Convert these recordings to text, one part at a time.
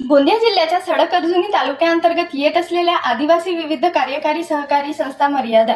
गोंदिया जिल्ह्याच्या सडक अर्जुनी तालुक्याअंतर्गत येत असलेल्या आदिवासी विविध कार्यकारी सहकारी संस्था मर्यादा.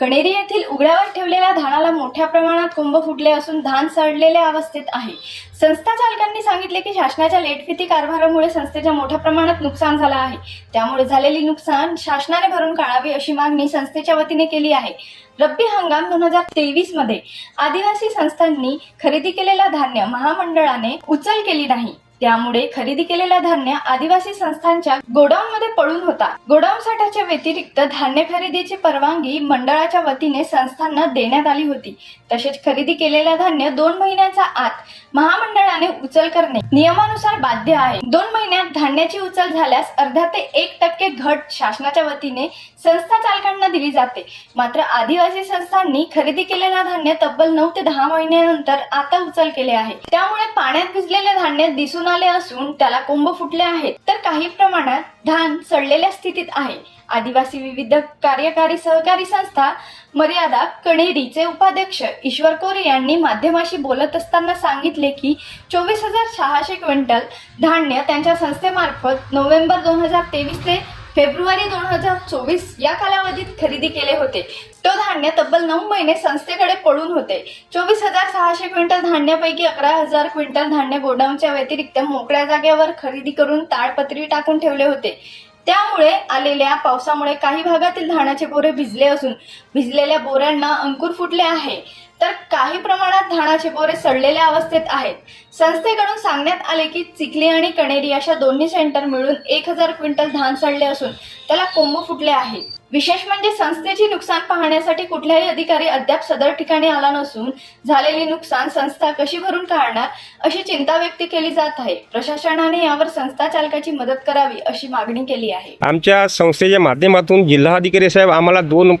कणेरी येथील उघड्यावर ठेवलेल्या धानाला मोठ्या प्रमाणात कुंभ फुटले असून धान सडलेल्या अवस्थेत आहे. संस्था चालकांनी सांगितले की शासनाच्या लेटफिती कारभारामुळे संस्थेच्या मोठ्या प्रमाणात नुकसान झालं आहे. त्यामुळे झालेली नुकसान शासनाने भरून काढावे अशी मागणी संस्थेच्या वतीने केली आहे. रब्बी हंगाम दोन हजार तेवीसमध्ये आदिवासी संस्थांनी खरेदी केलेलं धान्य महामंडळाने उचल केली नाही. त्यामुळे खरेदी केलेला धान्य आदिवासी संस्थांच्या गोडाऊन मध्ये पडून होता. गोडाऊन साठ्याच्या व्यतिरिक्त धान्य खरेदीची परवानगी मंडळाच्या वतीने संस्थांना देण्यात आली होती. तसेच खरेदी केलेला धान्य दोन महिन्याच्या आत महामंडळाने उचल करणे नियमानुसार बाध्य आहे. दोन महिन्यात धान्याची उचल झाल्यास अर्धा ते एक टक्के घट शासनाच्या वतीने संस्था चालकांना दिली जाते. मात्र आदिवासी संस्थांनी खरेदी केलेलं धान्य तब्बल नऊ ते दहा महिन्यानंतर आता उचल केले आहे. त्यामुळे पाण्यात भिजलेले धान्य दिसून आले असून त्याला कोंब फुटले आहेत. तर काही प्रमाणात धान सडलेल्या स्थितीत आहे. आदिवासी विविध कार्यकारी सहकारी संस्था मर्यादा कणेरीचे उपाध्यक्ष ईश्वर कोरे यांनी माध्यमाशी बोलत असताना सांगितले की चोवीस हजार सहाशे क्विंटल धान्य त्यांच्या संस्थेमार्फत नोव्हेंबर दोन हजार तेवीस ते फेब्रुवारी दोन हजार चोवीस या कालावधीत खरेदी केले होते. तो धान्य तब्बल नऊ महिने संस्थेकडे पडून होते. चोवीस हजार सहाशे क्विंटल धान्यापैकी अकरा हजार क्विंटल धान्य गोडाऊनच्या व्यतिरिक्त मोकळ्या जागेवर खरेदी करून ताडपत्री टाकून ठेवले होते. त्यामुळे आलेल्या पावसामुळे काही भागातील धानाचे बोरे भिजले असून भिजलेल्या बोऱ्यांना अंकुर फुटले आहे. तर काही प्रमाणात धानाचे बोरे सडलेल्या अवस्थेत आहेत. संस्थेकडून सांगण्यात आले की चिखली आणि कणेरी अशा दोन्ही सेंटर मिळून एक हजार क्विंटल धान सडले असून त्याला कोंब फुटले आहे. विशेष म्हणजे संस्थेची नुकसान पाहण्यासाठी कुठलाही अधिकारी अद्याप सदर ठिकाणी आला नसून झालेली नुकसान संस्था कशी भरून काढणार अशी चिंता व्यक्त केली जात आहे. प्रशासनाने यावर संस्था चालकाची मदत करावी अशी मागणी केली आहे. आमच्या संस्थेच्या माध्यमातून जिल्हाधिकारी साहेब आम्हाला दोन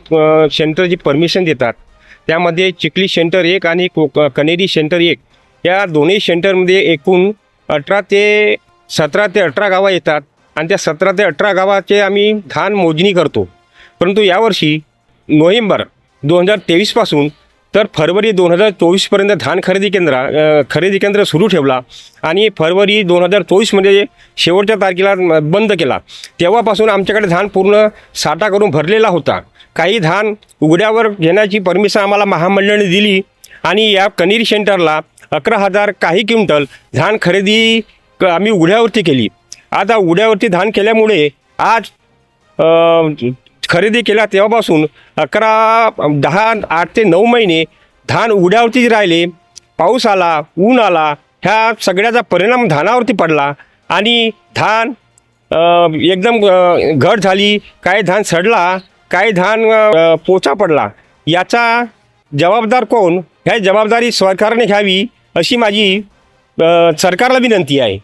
सेंटरची परमिशन देतात. त्यामध्ये चिखली सेंटर एक आणि को कनेरी सेंटर एक. या दोन्ही सेंटरमध्ये एकूण अठरा ते सतरा ते अठरा गावं येतात आणि त्या सतरा ते अठरा गावाचे आम्ही धान मोजणी करतो. परंतु यावर्षी नोव्हेंबर दोन हजार तेवीसपासून तर फरवरी दोन हजार चोवीसपर्यंत धान खरेदी केंद्र खरेदी केंद्र सुरू ठेवला आणि फरवरी दोन हजार चोवीसमध्ये शेवटच्या तारखेला म, बंद केला. तेव्हापासून आमच्याकडे धान पूर्ण साठा करून भरलेला होता. काही धान उघड्यावर घेण्याची परमिशन आम्हाला महामंडळाने दिली आणि या कनेरी सेंटरला अकरा हजार काही क्विंटल धान खरेदी क- आम्ही उघड्यावरती केली. आता उघड्यावरती धान केल्यामुळे आज खरेदी केला तेव्हापासून अकरा दहा आठ ते नऊ महिने धान उघड्यावरतीच राहिले. पाऊस आला ऊन आला ह्या सगळ्याचा परिणाम धानावरती पडला आणि धान एकदम घट झाली. काही धान सडला काही धान अ, पोचा पडला याचा जबाबदार कोण? ह्या जबाबदारी सरकारने घ्यावी अशी माझी अ, सरकारला विनंती आहे.